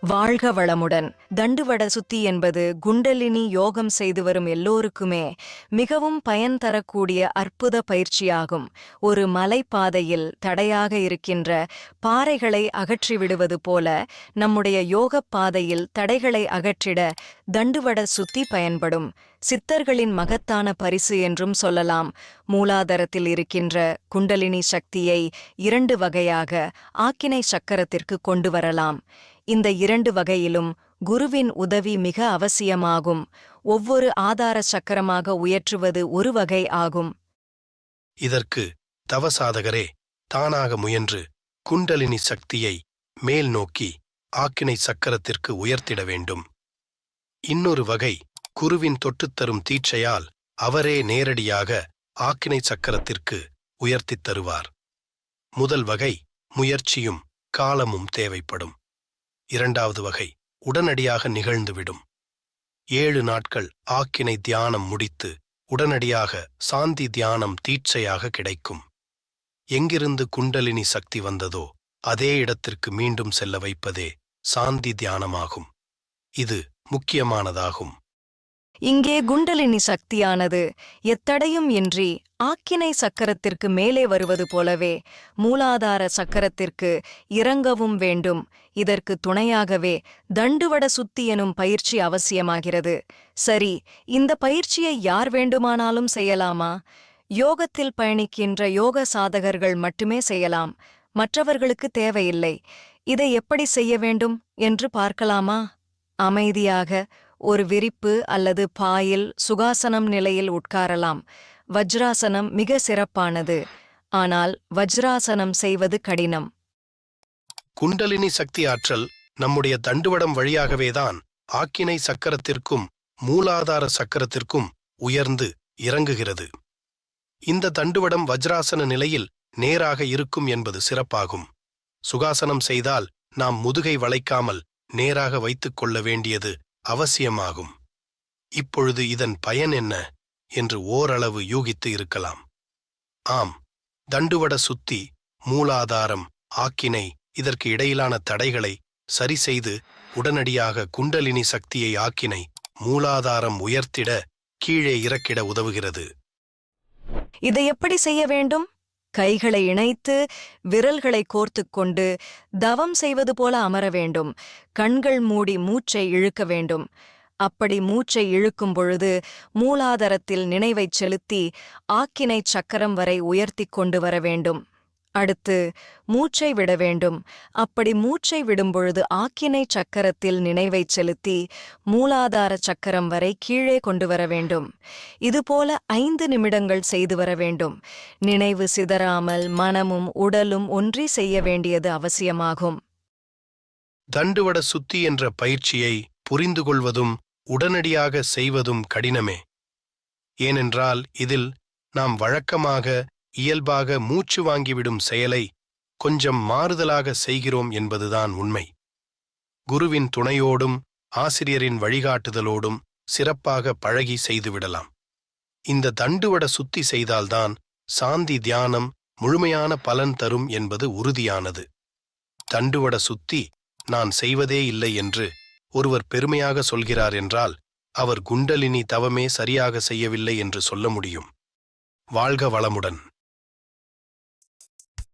வாழ்க வளமுடன். தண்டுவட சுத்தி என்பது குண்டலினி யோகம் செய்து வரும் எல்லோருக்குமே மிகவும் பயன் தரக்கூடிய அற்புத பயிற்சியாகும். ஒரு மலைப்பாதையில் தடையாக இருக்கின்ற பாறைகளை அகற்றி விடுவது போல நம்முடைய யோகப் பாதையில் தடைகளை அகற்றிட தண்டுவட சுத்தி பயன்படும். சித்தர்களின் மகத்தான பரிசு என்றும் சொல்லலாம். மூலாதாரத்தில் இருக்கின்ற குண்டலினி சக்தியை இரண்டு வகையாக ஆக்கினை சக்கரத்திற்கு கொண்டு வரலாம். இந்த இரண்டு வகையிலும் குருவின் உதவி மிக அவசியமாகும். ஒவ்வொரு ஆதார சக்கரமாக உயற்றுவது ஒரு வகை ஆகும். இதற்கு தவசாதகரே தானாக முயன்று குண்டலினி சக்தியை மேல் நோக்கி ஆக்கினை சக்கரத்திற்கு உயர்த்திட வேண்டும். இன்னொரு வகை குருவின் தொட்டுத்தரும் தீட்சையால் அவரே நேரடியாக ஆக்கினை சக்கரத்திற்கு உயர்த்தித் தருவார். முதல் வகை முயற்சியும் காலமும் தேவைப்படும். இரண்டாவது வகை உடனடியாக நிகழ்ந்துவிடும். ஏழு நாட்கள் ஆக்கினை தியானம் முடித்து உடனடியாக சாந்தி தியானம் தீட்சையாக கிடைக்கும். எங்கிருந்து குண்டலினி சக்தி வந்ததோ அதே இடத்திற்கு மீண்டும் செல்ல வைப்பதே சாந்தி தியானமாகும். இது முக்கியமானதாகும். இங்கே குண்டலினி சக்தியானது. எத்தடையும் இன்றி ஆக்கினை சக்கரத்திற்கு மேலே வருவது போலவே மூலாதார சக்கரத்திற்கு இறங்கவும் வேண்டும். இதற்கு துணையாகவே தண்டுவட சுத்தி எனும் பயிற்சி அவசியமாகிறது. சரி இந்த பயிற்சியை யார் வேண்டுமானாலும் செய்யலாமா? யோகத்தில் பயணிக்கின்ற யோக சாதகர்கள் மட்டுமே செய்யலாம். மற்றவர்களுக்கு தேவையில்லை. இதை எப்படி செய்ய வேண்டும் என்று பார்க்கலாமா? அமைதியாக ஒரு விரிப்பு அல்லது பாயில் சுகாசனம் நிலையில் உட்காரலாம். வஜ்ராசனம் மிக சிறப்பானது. ஆனால் வஜ்ராசனம் செய்வது கடினம். குண்டலினி சக்தி ஆற்றல் நம்முடைய தண்டுவடம் வழியாகவேதான் ஆக்கினை சக்கரத்திற்கும் மூலாதார சக்கரத்திற்கும் உயர்ந்து இறங்குகிறது. இந்த தண்டுவடம் வஜ்ராசன நிலையில் நேராக இருக்கும் என்பது சிறப்பாகும். சுகாசனம் செய்தால் நாம் முதுகை வளைக்காமல் நேராக வைத்துக் கொள்ள வேண்டியது அவசியமாகும். இப்பொழுது இதன் பயன் என்ன? என்று ஓரளவு யூகித்து இருக்கலாம். ஆம் தண்டுவட சுத்தி மூலாதாரம் ஆக்கினை இதற்கு இடையிலான தடைகளை சரி செய்து உடனடியாக குண்டலினி சக்தியை ஆக்கினை மூலாதாரம் உயர்த்திட கீழே இறக்கிட உதவுகிறது. இதை எப்படி செய்ய வேண்டும்? கைகளை இணைத்து விரல்களை கோர்த்துக் கொண்டு தவம் செய்வது போல அமர வேண்டும். கண்கள் மூடி மூச்சை இழுக்க வேண்டும். அப்படி மூச்சை இழுக்கும் பொழுது மூலாதாரத்தில் நினைவைச் செலுத்தி ஆக்கினை சக்கரம் வரை உயர்த்திக் கொண்டு வர வேண்டும். அடுத்து மூச்சை விட வேண்டும். அப்படி மூச்சை விடும்பொழுது ஆக்கினை சக்கரத்தில் நினைவைச் செலுத்தி மூலாதார சக்கரம் வரை கீழே கொண்டு வர வேண்டும். இதுபோல ஐந்து நிமிடங்கள் செய்து வர வேண்டும். நினைவு சிதறாமல் மனமும் உடலும் ஒன்றி செய்ய வேண்டியது அவசியமாகும். தண்டுவட சுத்தி என்ற பயிற்சியை புரிந்து கொள்வதும் உடனடியாக செய்வதும் கடினமே. ஏனென்றால் இதில் நாம் வழக்கமாக இயல்பாக மூச்சு வாங்கிவிடும் செயலை கொஞ்சம் மாறுதலாக செய்கிறோம் என்பதுதான் உண்மை. குருவின் துணையோடும் ஆசிரியரின் வழிகாட்டுதலோடும் சிறப்பாக பழகி செய்துவிடலாம். இந்த தண்டுவட சுத்தி செய்தால்தான் சாந்தி தியானம் முழுமையான பலன் தரும் என்பது உறுதியானது. தண்டுவட சுத்தி நான் செய்வதே இல்லை என்று ஒருவர் பெருமையாக சொல்கிறார் என்றால் அவர் குண்டலினி தவமே சரியாக செய்யவில்லை என்று சொல்ல முடியும். வாழ்க வளமுடன்.